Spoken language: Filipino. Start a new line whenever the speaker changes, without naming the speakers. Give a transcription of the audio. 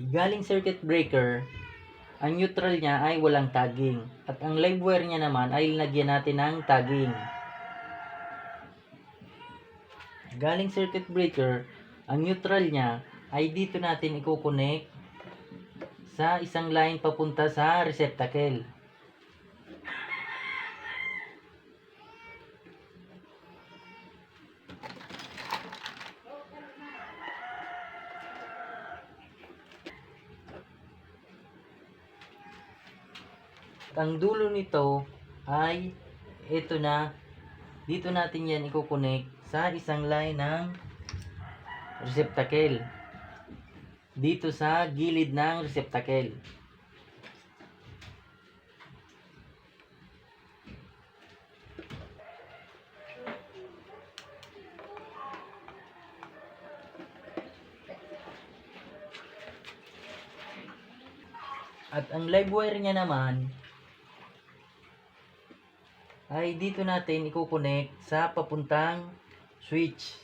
Galing circuit breaker, ang neutral niya ay walang tagging. At ang live wire niya naman ay lagyan natin ng tagging. Galing circuit breaker, ang neutral niya ay dito natin i-connect sa isang line papunta sa receptacle. Ang dulo nito ay ito na. Dito natin yan i-connect sa isang line ng receptacle. Dito sa gilid ng receptacle. At ang live wire niya naman ay dito natin i-connect sa papuntang switch